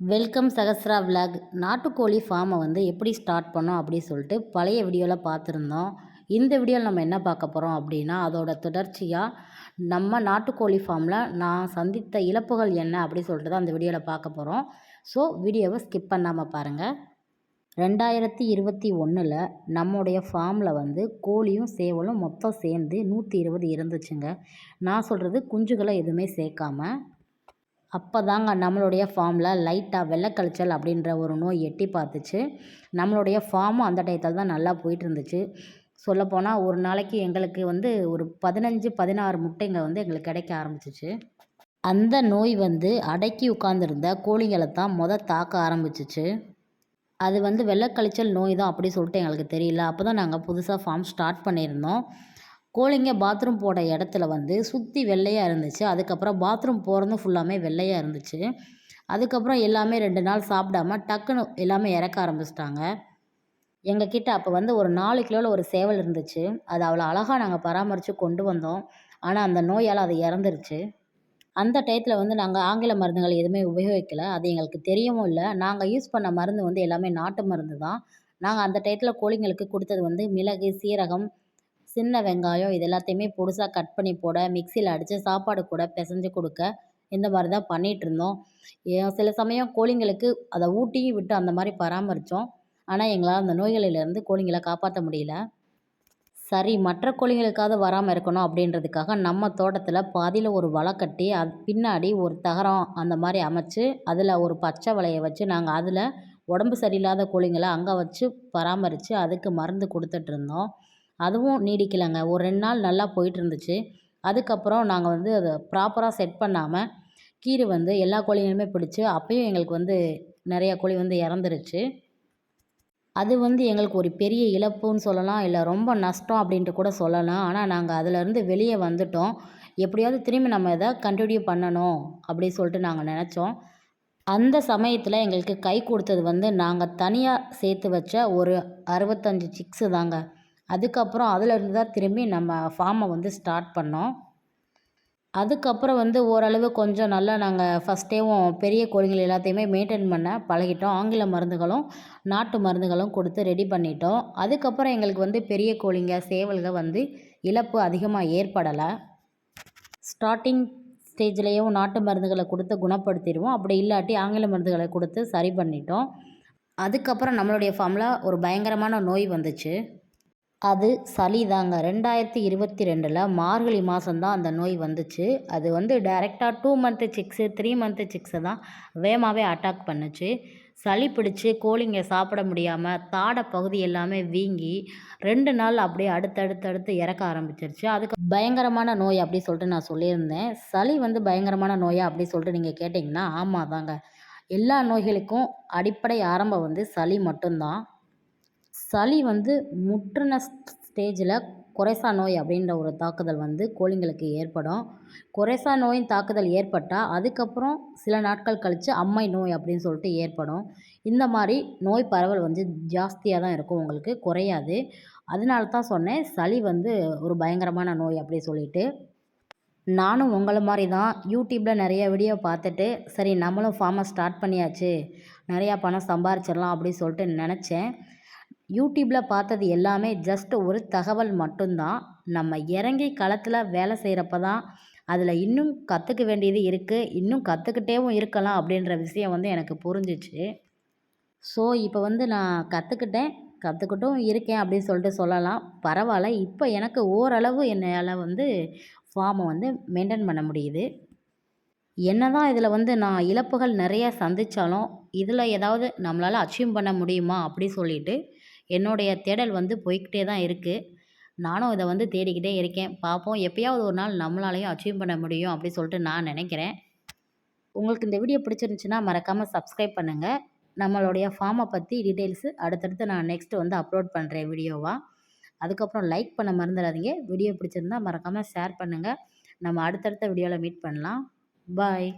Welcome Sahasra vlog நாட்டுக்கோழி ஃபார்மை வந்து எப்படி ஸ்டார்ட் பண்ணோம் அப்படின்னு சொல்லிட்டு பழைய வீடியோவில் பார்த்துருந்தோம். இந்த வீடியோவில் நம்ம என்ன பார்க்க போகிறோம் அப்படின்னா அதோட தொடர்ச்சியாக நம்ம நாட்டுக்கோழி ஃபார்மில் நான் சந்தித்த இழப்புகள் என்ன அப்படி சொல்லிட்டு தான் அந்த வீடியோவில் பார்க்க போகிறோம் ஸோ வீடியோவை ஸ்கிப் பண்ணாமல் பாருங்கள் ரெண்டாயிரத்தி இருபத்தி ஒன்றில் நம்முடைய ஃபார்மில் வந்து கோழியும் சேவலும் மொத்தம் சேர்ந்து நூற்றி இருபது இருந்துச்சுங்க. நான் சொல்கிறது குஞ்சுகளை எதுவுமே சேர்க்காமல் அப்போ தாங்க நம்மளுடைய ஃபார்மில் லைட்டாக வெள்ளைக்கழிச்சல் அப்படின்ற ஒரு நோய் எட்டி பார்த்துச்சு. நம்மளுடைய ஃபார்மும் அந்த டயத்தில் தான் நல்லா போயிட்டு இருந்துச்சு சொல்லப்போனால் ஒரு நாளைக்கு எங்களுக்கு வந்து ஒரு பதினஞ்சு பதினாறு முட்டைங்க வந்து எங்களுக்கு கிடைக்க ஆரம்பிச்சிச்சு. அந்த நோய் வந்து அடக்கி உட்காந்துருந்த கோழிகளை தான் மொதல் தாக்க ஆரம்பிச்சிச்சு. அது வந்து வெள்ளைக்கழிச்சல் நோய் தான் அப்படி சொல்லிட்டு எங்களுக்கு தெரியல. அப்போ தான் நாங்கள் புதுசாக ஃபார்ம் ஸ்டார்ட் பண்ணியிருந்தோம். கோழிங்க பாத்ரூம் போட இடத்துல வந்து சுற்றி வெள்ளையாக இருந்துச்சு. அதுக்கப்புறம் பாத்ரூம் போகிறதும் ஃபுல்லாமே வெள்ளையாக இருந்துச்சு. அதுக்கப்புறம் எல்லாமே ரெண்டு நாள் சாப்பிடாம டக்குன்னு எல்லாமே இறக்க ஆரம்பிச்சிட்டாங்க. எங்கள் கிட்டே அப்போ வந்து ஒரு நாலு கிலோவில் ஒரு சேவல் இருந்துச்சு. அது அவ்வளோ அழகாக நாங்கள் பராமரித்து கொண்டு வந்தோம். ஆனால் அந்த நோயால் அது இறந்துருச்சு. அந்த டயத்தில் வந்து நாங்கள் ஆங்கில மருந்துகள் எதுவுமே உபயோகிக்கலை. அது எங்களுக்கு தெரியவும் இல்லை. நாங்கள் யூஸ் பண்ண மருந்து வந்து எல்லாமே நாட்டு மருந்து தான் நாங்கள் அந்த டயத்தில் கோழிங்களுக்கு கொடுத்தது வந்து மிளகு சீரகம் சின்ன வெங்காயம் இது எல்லாத்தையுமே பொடுசாக கட் பண்ணி போட மிக்சியில் அடித்து சாப்பாடு கூட பிசைஞ்சு கொடுக்க இந்த மாதிரி தான் பண்ணிகிட்ருந்தோம் சில சமயம் கோழிங்களுக்கு அதை ஊட்டியும் விட்டு அந்த மாதிரி பராமரித்தோம் ஆனால் எங்களால் அந்த நோய்களிலிருந்து கோழிங்களை காப்பாற்ற முடியல. சரி மற்ற கோழிங்களுக்காவது வராமல் இருக்கணும் அப்படின்றதுக்காக நம்ம தோட்டத்தில் பாதியில் ஒரு வலை கட்டி அது பின்னாடி ஒரு தகரம் அந்த மாதிரி அமைச்சு அதில் ஒரு பச்சை வலையை வச்சு நாங்கள் அதில் உடம்பு சரியில்லாத கோழிங்களை அங்கே வச்சு பராமரித்து அதுக்கு மருந்து கொடுத்துட்ருந்தோம் அதுவும் நீடிக்கலைங்க. ஒரு ரெண்டு நாள் நல்லா போயிட்டுருந்துச்சு. அதுக்கப்புறம் நாங்கள் வந்து அதை ப்ராப்பராக செட் பண்ணாமல் கீரி வந்து எல்லா கோழிகளுமே பிடிச்சி அப்பயும் எங்களுக்கு வந்து நிறையா கோழி வந்து இறந்துருச்சு. அது வந்து எங்களுக்கு ஒரு பெரிய இழப்புன்னு சொல்லலாம். இல்லை ரொம்ப நஷ்டம் அப்படின்ட்டு கூட சொல்லலாம். ஆனால் நாங்கள் அதிலேருந்து வெளியே வந்துட்டோம். எப்படியாவது திரும்பி நம்ம இதை கண்டினியூ பண்ணணும் அப்படின்னு சொல்லிட்டு நாங்கள் நினச்சோம். அந்த சமயத்தில் எங்களுக்கு கை கொடுத்தது வந்து நாங்கள் தனியாக சேர்த்து வச்ச ஒரு அறுபத்தஞ்சி சிக்ஸு தாங்க. அதுக்கப்புறம் அதிலேருந்து தான் திரும்பி நம்ம ஃபார்மை வந்து ஸ்டார்ட் பண்ணோம். அதுக்கப்புறம் வந்து ஓரளவு கொஞ்சம் நல்லா நாங்கள் ஃபஸ்ட்டேவும் பெரிய கோழிகள் எல்லாத்தையுமே மெயின்டைன் பண்ண பழகிட்டோம். ஆங்கில மருந்துகளும் நாட்டு மருந்துகளும் கொடுத்து ரெடி பண்ணிட்டோம். அதுக்கப்புறம் எங்களுக்கு வந்து பெரிய கோழிங்க சேவல்கள் வந்து இழப்பு அதிகமாக ஏற்படலை. ஸ்டார்டிங் ஸ்டேஜ்லேயும் நாட்டு மருந்துகளை கொடுத்து குணப்படுத்திடுவோம். அப்படி இல்லாட்டி ஆங்கில மருந்துகளை கொடுத்து சரி பண்ணிட்டோம். அதுக்கப்புறம் நம்மளுடைய ஃபார்மில் ஒரு பயங்கரமான நோய் வந்துச்சு. அது சளி தாங்க. ரெண்டாயிரத்தி இருபத்தி ரெண்டில் மார்கழி மாதம்தான் அந்த நோய் வந்துச்சு. அது வந்து டைரெக்டாக two month six three month சிக்ஸை தான் வேகமாகவே அட்டாக் பண்ணுச்சு. சளி பிடிச்சி கோழிங்க சாப்பிட முடியாமல் தாடை பகுதி எல்லாமே வீங்கி ரெண்டு நாள் அப்படியே அடுத்தடுத்து அடுத்து இறக்க ஆரம்பிச்சிருச்சு. அதுக்கு பயங்கரமான நோய் அப்படி சொல்லிட்டு நான் சொல்லியிருந்தேன். சளி வந்து பயங்கரமான நோயா அப்படி சொல்லிட்டு நீங்கள் கேட்டிங்கன்னா ஆமாம் தாங்க எல்லா நோய்களுக்கும் அடிப்படை ஆரம்பம் வந்து சளி மட்டும்தான். சளி வந்து முற்றின ஸ்டேஜில் குறைசா நோய் அப்படின்ற ஒரு தாக்குதல் வந்து கோழிங்களுக்கு ஏற்படும். குறைசா நோயின் தாக்குதல் ஏற்பட்டால் அதுக்கப்புறம் சில நாட்கள் கழித்து அம்மை நோய் அப்படின்னு சொல்லிட்டு ஏற்படும். இந்த மாதிரி நோய் பரவல் வந்து ஜாஸ்தியாக தான் இருக்கும் உங்களுக்கு குறையாது. அதனால தான் சொன்னேன் சளி வந்து ஒரு பயங்கரமான நோய் அப்படி சொல்லிட்டு. நானும் உங்களை மாதிரி தான் யூடியூப்பில் நிறைய வீடியோ பார்த்துட்டு சரி நம்மளும் ஃபார்மை ஸ்டார்ட் பண்ணியாச்சு நிறையா பணம் சம்பாரிச்சிடலாம் அப்படின்னு சொல்லிட்டு நினச்சேன். யூடியூப்பில் பார்த்தது எல்லாமே ஜஸ்ட் ஒரு தகவல் மட்டும்தான். நம்ம இறங்கி களத்தில் வேலை செய்கிறப்ப தான் அதில் இன்னும் கற்றுக்க வேண்டியது இருக்குது இன்னும் கற்றுக்கிட்டேவும் இருக்கலாம் அப்படின்ற விஷயம் வந்து எனக்கு புரிஞ்சிச்சு. ஸோ இப்போ வந்து நான் கற்றுக்கிட்டேன் கற்றுக்கிட்டும் இருக்கேன் அப்படின்னு சொல்லிட்டு சொல்லலாம். பரவாயில்ல இப்போ எனக்கு ஓரளவு என்னால் வந்து ஃபார்மை வந்து மெயின்டைன் பண்ண முடியுது. என்ன தான் இதில் வந்து நான் இழப்புகள் நிறைய சந்தித்தாலும் இதில் ஏதாவது நம்மளால் அச்சீவ் பண்ண முடியுமா அப்படி சொல்லிட்டு என்னுடைய தேடல் வந்து போய்க்கிட்டே தான் இருக்குது நானும் இதை வந்து தேடிக்கிட்டே இருக்கேன். பார்ப்போம் எப்பயாவது ஒரு நாள் நம்மளாலையும் அச்சீவ் பண்ண முடியும் அப்படி சொல்லிட்டு நான் நினைக்கிறேன். உங்களுக்கு இந்த வீடியோ பிடிச்சிருந்துச்சின்னா மறக்காமல் சப்ஸ்கிரைப் பண்ணுங்கள் நம்மளுடைய ஃபார்மை பற்றி டீட்டெயில்ஸு அடுத்தடுத்து நான் நெக்ஸ்ட்டு வந்து அப்லோட் பண்ணுறேன் வீடியோவாக அதுக்கப்புறம் லைக் பண்ண மறந்துடாதீங்க. வீடியோ பிடிச்சிருந்தா மறக்காமல் ஷேர் பண்ணுங்கள் நம்ம அடுத்தடுத்த வீடியோவில் மீட் பண்ணலாம். பாய்